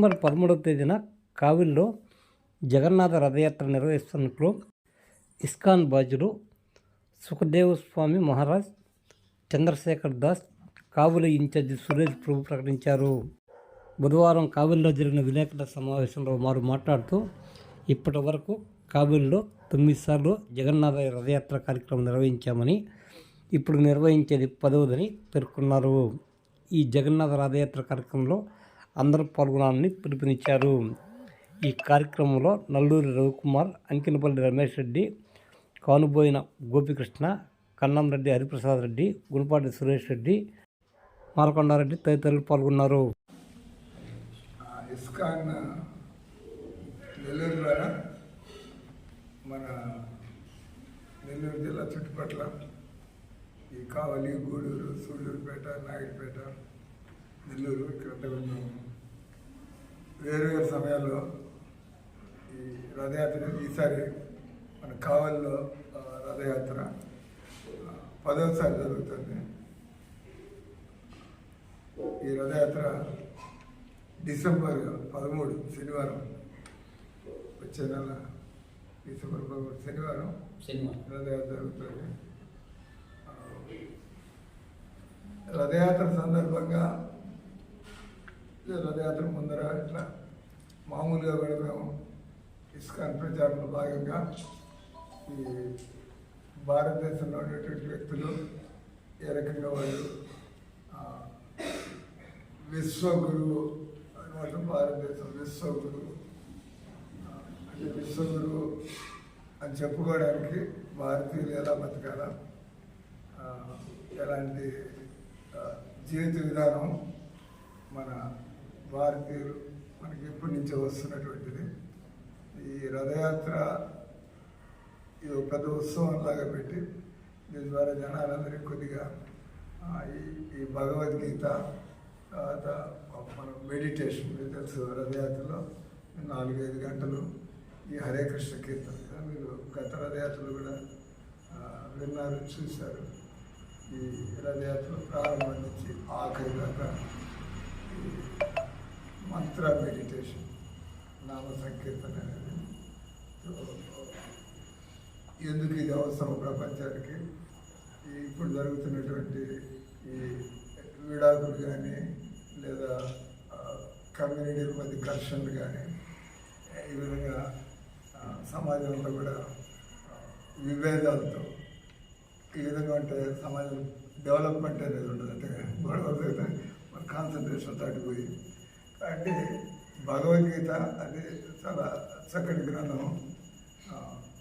December పదమూడవ తేదీన కావిల్లో జగన్నాథ రథయాత్ర నిర్వహిస్తున్నట్లు ఇస్కాన్ బాజులు సుఖదేవ్ స్వామి మహారాజ్ చంద్రశేఖర్ దాస్ కావుల ఇన్ఛార్జి సురేష్ ప్రభు ప్రకటించారు. బుధవారం కావిల్లో జరిగిన విలేకరుల సమావేశంలో వారు మాట్లాడుతూ ఇప్పటి వరకు కావిల్లో తొమ్మిది సార్లు జగన్నాథ రథయాత్ర కార్యక్రమం నిర్వహించామని ఇప్పుడు నిర్వహించేది పదవదని పేర్కొన్నారు. ఈ జగన్నాథ రథయాత్ర కార్యక్రమంలో అందరూ పాల్గొనాలని పిలుపునిచ్చారు. ఈ కార్యక్రమంలో నల్లూరి రవికుమార్ అంకినపల్లి రమేష్ రెడ్డి కానుబోయిన గోపికృష్ణ కన్నంరెడ్డి హరిప్రసాద్ రెడ్డి గుణపాటి సురేష్ రెడ్డి మారకొండారెడ్డి తదితరులు పాల్గొన్నారు. ఇస్కాన్ నెల్లూరు ద్వారా మన నెల్లూరు జిల్లా చుట్టుపక్కల ఈ కావలి గూడూరు సూళ్ళూరుపేట నాయుడుపేట నెల్లూరు ఇక్కడ కొంచెం వేరు వేరు సమయాల్లో ఈ రథయాత్ర ఈసారి మన కావలిలో రథయాత్ర ఆ, పదవసారి జరుగుతుంది. ఈ రథయాత్ర డిసెంబర్ పదమూడు శనివారం వచ్చే నెల డిసెంబర్ పదమూడు శనివారం రథయాత్ర జరుగుతుంది. రథయాత్ర సందర్భంగా రథయాత్ర ముందర ఇట్లా మామూలుగా పెడతాము. ఇస్కాన్ ప్రచారంలో భాగంగా ఈ భారతదేశంలో ఉండేటువంటి వ్యక్తులు ఏ రకంగా వాళ్ళు విశ్వగురువు అనమాట భారతదేశం విశ్వగురువు అంటే విశ్వగురువు అని చెప్పుకోవడానికి భారతీయులు ఎలా బతకాలా? ఎలాంటి జీవిత విధానం మన భారతీయులు మనకి ఇప్పటి నుంచో వస్తున్నటువంటిది. ఈ రథయాత్ర ఇది ఒక పెద్ద ఉత్సవంలాగా పెట్టి దీని ద్వారా జనాలందరికీ కొద్దిగా ఈ ఈ భగవద్గీత తర్వాత మనం మెడిటేషన్ మీకు తెలుసు రథయాత్రలో నాలుగైదు గంటలు ఈ హరే కృష్ణ కీర్తన. మీరు గత రథయాత్రలు కూడా విన్నారు చూశారు. ఈ రథయాత్ర ప్రారంభం నుంచి ఆఖరి దాకా మంత్ర మెడిటేషన్ నామ సంకీర్తన అనేది సో, ఎందుకు ఇది అవసరం ప్రపంచానికి? ఇప్పుడు జరుగుతున్నటువంటి ఈ విడాకులు కానీ లేదా కమ్యూనిటీల మధ్య ఘర్షణలు కానీ ఈ విధంగా సమాజంలో కూడా విభేదాలతో ఈ విధంగా అంటే సమాజం డెవలప్మెంట్ అనేది ఉండదు. అంటే గొడవ కాన్సన్ట్రేషన్ తగ్గిపోయి అంటే భగవద్గీత అది చాలా చక్కటి గ్రంథం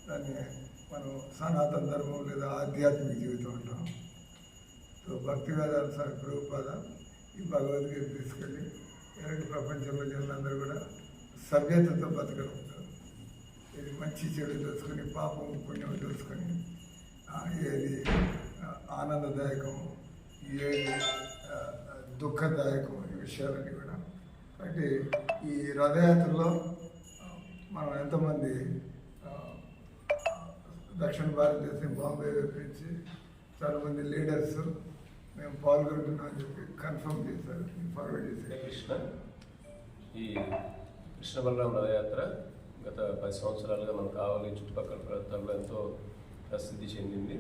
దాన్ని మనం సనాతన ధర్మం లేదా ఆధ్యాత్మిక జీవితం అంటాం. సో భక్తి వేదాలు సార్ ప్రభుపాద ఈ భగవద్గీత తీసుకెళ్ళి ఎలాంటి ప్రపంచంలో జనులందరూ కూడా సభ్యతతో బతకగలుగుతారు ఇది మంచి చెడు తెలుసుకొని పాపం పుణ్యం తెలుసుకొని ఏది ఆనందదాయకం ఏది దుఃఖదాయకం ఈ విషయాలన్నీ కూడా అంటే ఈ రథయాత్రలో మనం ఎంతోమంది దక్షిణ భారతదేశం బాంబే నుంచి చాలామంది లీడర్స్ మేము పాల్గొంటున్నామని చెప్పి కన్ఫర్మ్ చేశారు ఫార్వర్డ్ చేశారు. కృష్ణ. ఈ కృష్ణ బలరాం రథయాత్ర గత పది సంవత్సరాలుగా మనకు కావాలి చుట్టుపక్కల ప్రాంతాల్లో ఎంతో ప్రసిద్ధి చెందింది.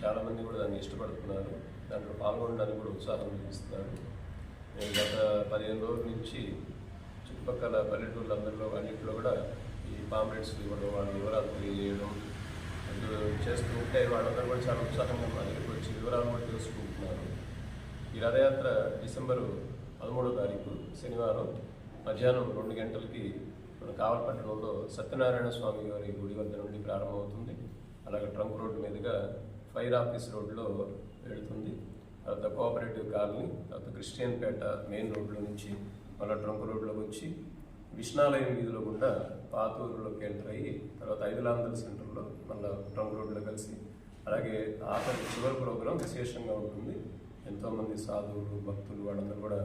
చాలామంది కూడా దాన్ని ఇష్టపడుతున్నారు. దాంట్లో పాల్గొనడానికి కూడా ఉత్సాహం చూపిస్తున్నారు నేను గత పదిహేను రోజుల నుంచి చుట్టుపక్కల పల్లెటూళ్ళందరిలో అన్నింటిలో కూడా ఈ పాంప్లెట్స్ ఇవ్వడం వాళ్ళ వివరాలు తెలియజేయడం అంటూ చేస్తూ ఉంటే వాళ్ళందరూ కూడా చాలా ఉత్సాహంగా మా దగ్గరికి వచ్చి వివరాలు కూడా తెలుసుకుంటున్నారు. ఈ రథయాత్ర డిసెంబరు పదమూడో తారీఖు శనివారం మధ్యాహ్నం రెండు గంటలకి మన కావలపట్టణంలో సత్యనారాయణ స్వామి వారి గుడి వద్ద నుండి ప్రారంభమవుతుంది. అలాగే ట్రంక్ రోడ్డు మీదుగా ఫైర్ ఆఫీస్ రోడ్లో వెళుతుంది. తర్వాత కోఆపరేటివ్ కాలనీ తర్వాత క్రిస్టియన్ పేట మెయిన్ రోడ్లో నుంచి మళ్ళీ ట్రంక్ రోడ్లోకి వచ్చి విష్ణాలయం వీధిలో గుండా పాతూరులోకి ఎంటర్ అయ్యి తర్వాత ఐదులాంధ్ర సెంటర్లో మళ్ళీ ట్రంక్ రోడ్లో కలిసి అలాగే ఆఖరి చివరి ప్రోగ్రాం విశేషంగా ఉంటుంది. ఎంతోమంది సాధువులు భక్తులు వాళ్ళందరూ కూడా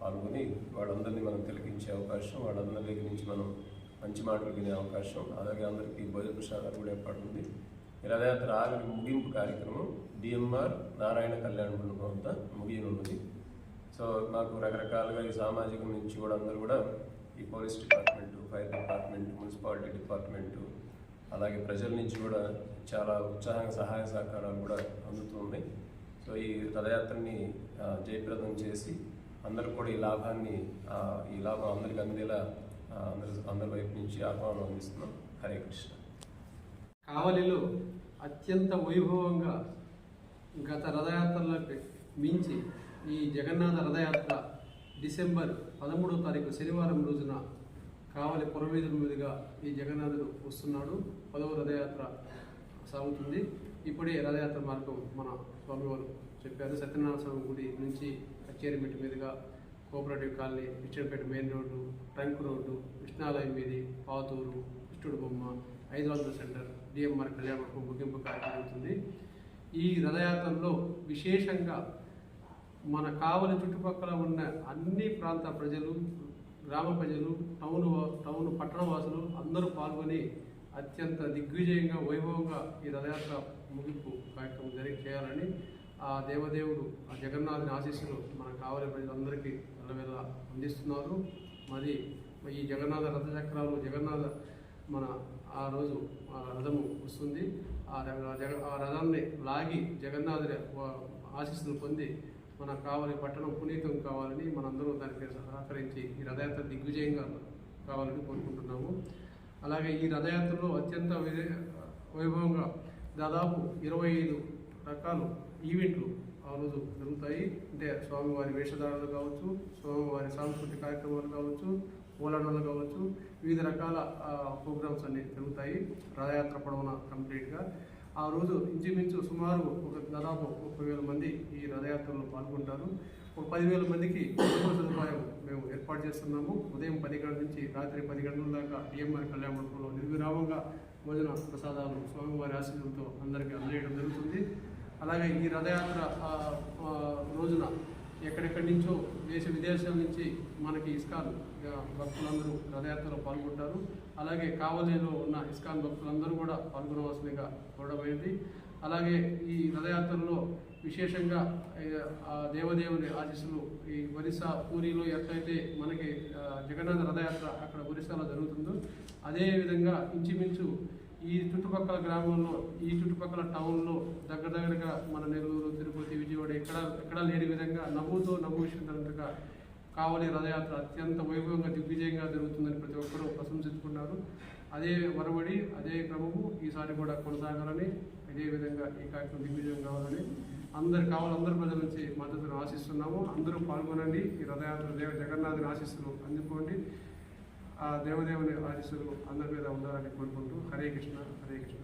పాల్గొని వాళ్ళందరినీ మనం తిలకించే అవకాశం వాళ్ళందరి దగ్గర నుంచి మనం మంచి మాటలు వినే అవకాశం అలాగే అందరికీ భోజన ప్రసాదాలు కూడా ఏర్పడుతుంది ఈ రథయాత్ర ఆఖరి ముగింపు కార్యక్రమం డిఎంఆర్ నారాయణ కళ్యాణ మండపం అంతా ముగియనున్నది. సో నాకు రకరకాలుగా ఈ సామాజికం నుంచి కూడా అందరూ కూడా ఈ police department fire department municipality department అలాగే ప్రజల నుంచి కూడా చాలా ఉత్సాహంగా సహాయ సహకారాలు కూడా అందుతున్నాయి. సో ఈ రథయాత్రని జయప్రదం చేసి అందరూ కూడా ఈ లాభాన్ని ఈ లాభం అందరికి అందేలా అందరి అందరి వైపు నుంచి ఆహ్వానం అందిస్తున్నాం. హరే కృష్ణ. కావలిలో అత్యంత వైభవంగా గత రథయాత్రలకు మించి ఈ జగన్నాథ రథయాత్ర డిసెంబర్ పదమూడవ తారీఖు శనివారం రోజున కావలి పురవీధుల మీదుగా ఈ జగన్నాథుడు వస్తున్నాడు. పదవ రథయాత్ర సాగుతుంది. ఇప్పుడే రథయాత్ర మార్గం మన స్వామివారు చెప్పారు. సత్యనారాయణ స్వామి గుడి నుంచి కచేరిమెట్టు మీదుగా కోఆపరేటివ్ కాలనీ ఇచ్చడిపేట మెయిన్ రోడ్డు ట్రంక్ రోడ్డు కృష్ణాలయం మీది పాతూరు కృష్ణుడు బొమ్మ ఐదు వందల సెంటర్ డిఎంఆర్ కళ్యాణ మండపం ముగింపు కార్యక్రమం అవుతుంది ఈ రథయాత్రలో విశేషంగా మన కావలి చుట్టుపక్కల ఉన్న అన్ని ప్రాంత ప్రజలు గ్రామ ప్రజలు టౌన్ టౌన్ పట్టణ వాసులు అందరూ పాల్గొని అత్యంత దిగ్విజయంగా వైభవంగా ఈ రథయాత్ర ముగింపు కార్యక్రమం జరిగి చేయాలని ఆ దేవదేవుడు ఆ జగన్నాథుని ఆశీస్సులు మన కావలి ప్రజలందరికీ వెళ్ళవేళ అందిస్తున్నారు. మరి ఈ జగన్నాథ రథచక్రాలు జగన్నాథ మన ఆ రోజు ఆ రథము వస్తుంది. ఆ జగ ఆ రథాన్ని లాగి జగన్నాథుని ఆశీస్సులు పొంది మన కావాలి పట్టణం పునీతం కావాలని మనందరూ దానికి సహకరించి ఈ రథయాత్ర దిగ్విజయంగా కావాలని కోరుకుంటున్నాము. అలాగే ఈ రథయాత్రలో అత్యంత వైభవంగా దాదాపు ఇరవై ఐదు రకాలు ఈవెంట్లు ఆ రోజు జరుగుతాయి. అంటే స్వామివారి వేషధారణలు కావచ్చు స్వామివారి సాంస్కృతిక కార్యక్రమాలు కావచ్చు పోలాటాలు కావచ్చు వివిధ రకాల ప్రోగ్రామ్స్ అన్ని జరుగుతాయి. రథయాత్ర పొడవున కంప్లీట్గా. ఆ రోజు ఇంచుమించు సుమారు ఒక దాదాపు ముప్పై వేల మంది ఈ రథయాత్రలో పాల్గొంటారు. ఒక పదివేల మందికి సదుపాయం మేము ఏర్పాటు చేస్తున్నాము. ఉదయం పది గంటల నుంచి రాత్రి పది గంటల దాకా డిఎంఆర్ కళ్యాణ మండపంలో నిర్విరామంగా భోజన ప్రసాదాలు స్వామివారి ఆశీస్సులతో అందరికీ అందజేయడం జరుగుతుంది. అలాగే ఈ రథయాత్ర రోజున ఎక్కడెక్కడి నుంచో దేశ విదేశాల నుంచి మనకి ఇస్కాన్ భక్తులందరూ రథయాత్రలో పాల్గొంటారు. అలాగే కావలిలో ఉన్న ఇస్కాన్ భక్తులందరూ కూడా పాల్గొనవలసిందిగా కోరడమైంది అలాగే ఈ రథయాత్రలో విశేషంగా ఆ దేవదేవుని ఆశీస్సులు ఈ ఒరిస్సా పూరిలో ఎట్లయితే మనకి జగన్నాథ రథయాత్ర అక్కడ ఒరిస్సాలో జరుగుతుందో అదే విధంగా ఇంచుమించు ఈ చుట్టుపక్కల గ్రామంలో ఈ చుట్టుపక్కల టౌన్లో దగ్గర దగ్గరగా మన నెల్లూరు తిరుపతి విజయవాడ ఎక్కడ ఎక్కడ లేని విధంగా నవ్వుతో నవ్వు విషయంగా కావలి రథయాత్ర అత్యంత వైభవంగా దిగ్విజయంగా జరుగుతుందని ప్రతి ఒక్కరూ ప్రశంసించుకున్నారు. అదే వరవడి అదే క్రమము ఈసారి కూడా కొనసాగాలని ఇదే విధంగా ఈ కార్యక్రమం దిగ్విజయం కావాలని అందరు కావాలి అందరు ప్రజల నుంచి మద్దతును ఆశిస్తున్నాము. అందరూ పాల్గొనండి. ఈ రథయాత్ర దేవ జగన్నాథుని ఆశీస్సులు అందుకోండి ఆ దేవదేవుని ఆశీస్సులు అందరి మీద ఉండాలని కోరుకుంటూ హరే కృష్ణ హరే కృష్ణ.